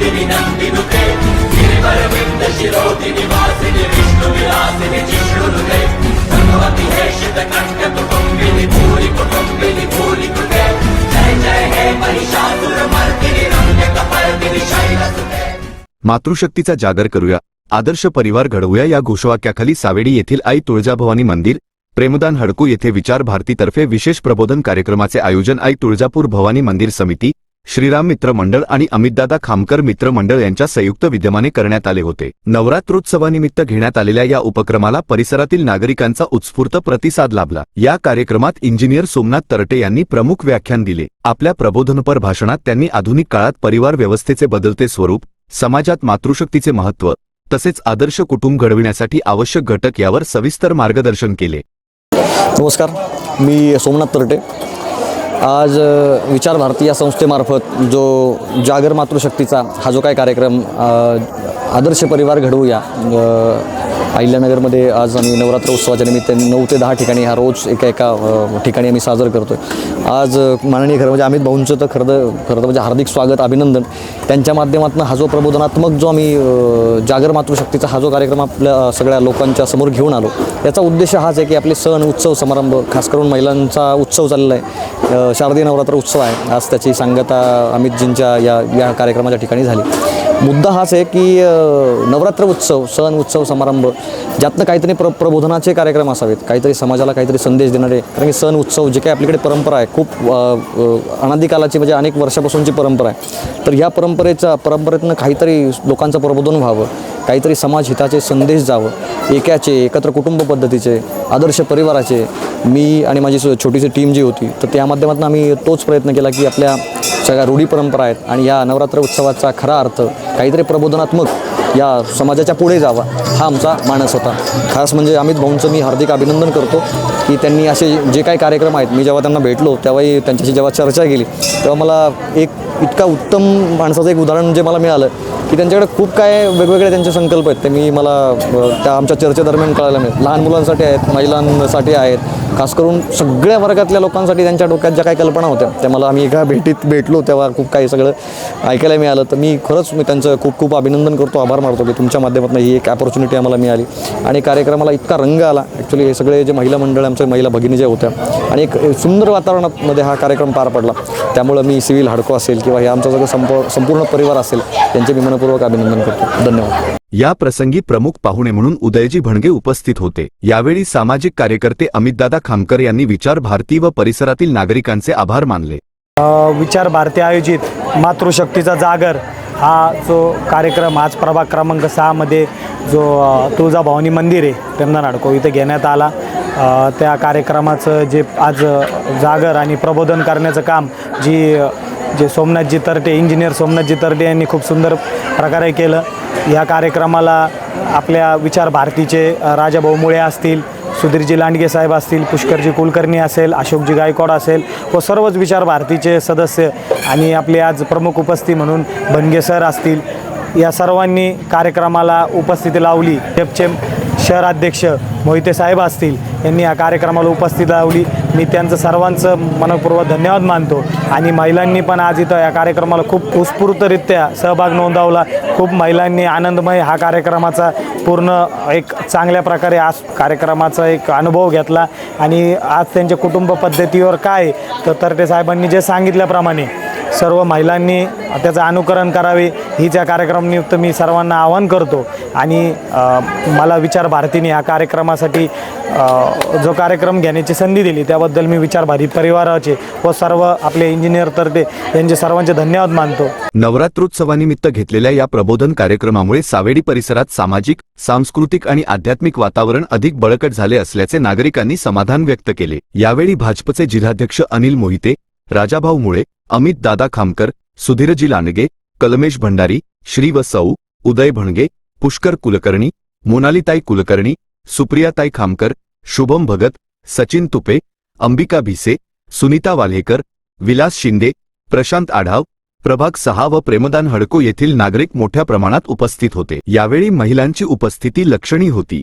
विनोदिनी नन्दिनुते गिरिवरविन्द शिरोधिनि वासिनि विष्णुविलासिनि जिष्णुनुते भगवति हेषितकण्ठ कुटुम्बिनि भूरि कुटुम्बिनि भूरि कृते जय जय हे महिषासुरमर्दिनि रम्यकपर्दिनि शैलसुते. मातृशक्तीचा जागर करूया. आदर्श परिवार घडवूया या घोषवाक्याखाली सावेडी येथील आई तुळजाभवानी मंदिर प्रेमदान हडकू येथे विचार भारतीतर्फे विशेष प्रबोधन कार्यक्रमाचे आयोजन आई तुळजापूर भवानी मंदिर समिती श्रीराम मित्र मंडळ आणि अमितदादा खामकर मित्र मंडळ यांच्या संयुक्त विद्यमाने करण्यात आले होते. नवरात्रोत्सवानिमित्त घेण्यात आलेल्या या उपक्रमाला परिसरातील नागरिकांचा उत्स्फूर्त प्रतिसाद लाभला. या कार्यक्रमात इंजिनियर सोमनाथ तरटे यांनी प्रमुख व्याख्यान दिले. आपल्या प्रबोधनपर भाषणात त्यांनी आधुनिक काळात परिवार व्यवस्थेचे बदलते स्वरूप समाजात मातृशक्तीचे महत्त्व तसेच आदर्श कुटुंब घडविण्यासाठी आवश्यक घटक यावर सविस्तर मार्गदर्शन केले. नमस्कार मी सोमनाथ तरटे. आज विचार भारती या संस्थेमार्फत जो जागर मातृशक्तीचा हा जो काय कार्यक्रम आदर्श परिवार घडवूया. अहिल्यानगरमध्ये आज आम्ही नवरात्र उत्सवाच्या निमित्ताने नऊ ते दहा ठिकाणी हा रोज एका एका ठिकाणी आम्ही साजरा करतो आहे आज माननीय खरं म्हणजे अमित भाऊंचं तर खरं खरं तर म्हणजे हार्दिक स्वागत अभिनंदन. त्यांच्या माध्यमातून हा जो प्रबोधनात्मक जो आम्ही जागर मातृशक्तीचा हा जो कार्यक्रम आपल्या सगळ्या लोकांच्या समोर घेऊन आलो याचा उद्देश हाच आहे की आपले सण उत्सव समारंभ खास करून महिलांचा उत्सव चाललेला आहे. शारदीय नवरात्र उत्सव आहे. आज त्याची सांगता अमितजींच्या या या कार्यक्रमाच्या ठिकाणी झाली. मुद्दा हाच आहे की नवरात्र उत्सव सण उत्सव समारंभ ज्यातनं काहीतरी प्र प्रबोधनाचे कार्यक्रम असावेत काहीतरी समाजाला काहीतरी संदेश देणारे कारण की सण उत्सव जे काही आपल्याकडे परंपरा आहे खूप अनादिकालाची म्हणजे अनेक वर्षापासूनची परंपरा आहे. तर ह्या परंपरेचा परंपरेतनं काहीतरी लोकांचं प्रबोधन व्हावं काहीतरी समाज हिताचे संदेश जावं एकाचे एकत्र कुटुंब पद्धतीचे आदर्श परिवाराचे मी आणि माझी छोटीशी टीम जी होती तर त्या माध्यमातून आम्ही तोच प्रयत्न केला की आपल्या सगळ्या रूढी परंपरा आहेत आणि या नवरात्र उत्सवाचा खरा अर्थ काहीतरी प्रबोधनात्मक या समाजाच्या पुढे जावा हा आमचा मानस होता. खास म्हणजे अमित भाऊंचं मी हार्दिक अभिनंदन करतो की त्यांनी असे जे काही कार्यक्रम आहेत मी जेव्हा त्यांना भेटलो तेव्हाही त्यांच्याशी जेव्हा चर्चा केली तेव्हा मला एक इतका उत्तम माणसाचं एक उदाहरण जे मला मिळालं की त्यांच्याकडे खूप काय वेगवेगळे त्यांचे संकल्प आहेत ते मी मला त्या आमच्या चर्चेदरम्यान कळायला मिळेल. लहान मुलांसाठी आहेत महिलांसाठी आहेत खास करून सगळ्या वर्गातल्या लोकांसाठी त्यांच्या डोक्यात ज्या काही कल्पना होत्या त्या मला आम्ही एका भेटीत भेटलो तेव्हा खूप काही सगळं ऐकायला मिळालं. तर मी खरंच मी त्यांचं खूप खूप अभिनंदन करतो आभार मानतो की तुमच्या माध्यमातून ही एक ऑपॉर्च्युनिटी आम्हाला मिळाली. आणि कार्यक्रमाला इतका रंग आला. ॲक्च्युली हे सगळे जे महिला मंडळ आमच्या महिला भगिनी ज्या होत्या आणि एक सुंदर वातावरणामध्ये हा कार्यक्रम पार पडला. त्यामुळं मी सिव्हिल हडको असेल किंवा हे आमचा सगळं संप संपूर्ण परिवार असेल त्यांचे मी मनपूर्वक अभिनंदन करतो. धन्यवाद. या प्रसंगी प्रमुख पाहुणे म्हणून उदयजी भणगे उपस्थित होते. यावेळी सामाजिक कार्यकर्ते अमितदादा खामकर यांनी विचार भारती व परिसरातील नागरिकांचे आभार मानले. विचार भारती आयोजित मातृशक्तीचा जागर हा जो कार्यक्रम आज प्रभाग क्रमांक सहामध्ये जो तुळजाभवानी मंदिर आहे हडको इथे घेण्यात आला. त्या कार्यक्रमाचं जे आज जागर आणि प्रबोधन करण्याचं काम जी जे सोमनाथजी तरटे इंजिनियर सोमनाथजी तरटे यांनी खूप सुंदर प्रकारे केलं. या कार्यक्रमाला आपल्या विचार भारतीचे राजाभाऊ मुळे असतील सुधीरजी लांडगे साहेब असतील पुष्करजी कुलकर्णी असेल अशोकजी गायकवाड असेल व सर्वच विचार भारतीचे सदस्य आणि आपले आज प्रमुख उपस्थिती म्हणून बनगे सर असतील या सर्वांनी कार्यक्रमाला उपस्थिती लावली. जेपचे शहराध्यक्ष मोहिते साहेब असतील यांनी या कार्यक्रमाला उपस्थिती लावली. मी त्यांचं सर्वांचं मनपूर्वक धन्यवाद मानतो. आणि महिलांनी पण आज इथं या कार्यक्रमाला खूप उत्स्फूर्तरित्या सहभाग नोंदवला. खूप महिलांनी आनंदमय हा कार्यक्रमाचा पूर्ण एक चांगल्या प्रकारे आज कार्यक्रमाचा एक अनुभव घेतला. आणि आज त्यांच्या कुटुंब पद्धतीवर काय तर तरटे साहेबांनी जे सांगितल्याप्रमाणे सर्व महिलांनी त्याचं अनुकरण करावे हीच या कार्यक्रमानिमित्त मी सर्वांना आवाहन करतो. आणि मला विचार भारतीने ह्या कार्यक्रमासाठी जो कार्यक्रम घेण्याची संधी दिली त्याबद्दल मी विचार भारती परिवाराचे व सर्व आपले इंजिनियर तरते यांचे सर्वांचे धन्यवाद मानतो. नवरात्रोत्सवानिमित्त घेतलेल्या या प्रबोधन कार्यक्रमामुळे सावेडी परिसरात सामाजिक सांस्कृतिक आणि आध्यात्मिक वातावरण अधिक बळकट झाले असल्याचे नागरिकांनी समाधान व्यक्त केले. यावेळी भाजपचे जिल्हाध्यक्ष अनिल मोहिते राजाभाऊ मुळे अमित दादा खामकर सुधीरजी लांडगे कलमेश भंडारी श्री व सौ उदय भणगे पुष्कर कुलकर्णी मोनालीताई कुलकर्णी सुप्रियाताई खामकर शुभम भगत सचिन तुपे अंबिका भिसे सुनीता वाल्हेकर विलास शिंदे प्रशांत आढाव प्रभाग सहा व प्रेमदान हडको येथील नागरिक मोठ्या प्रमाणात उपस्थित होते. यावेळी महिलांची उपस्थिती लक्षणीय होती.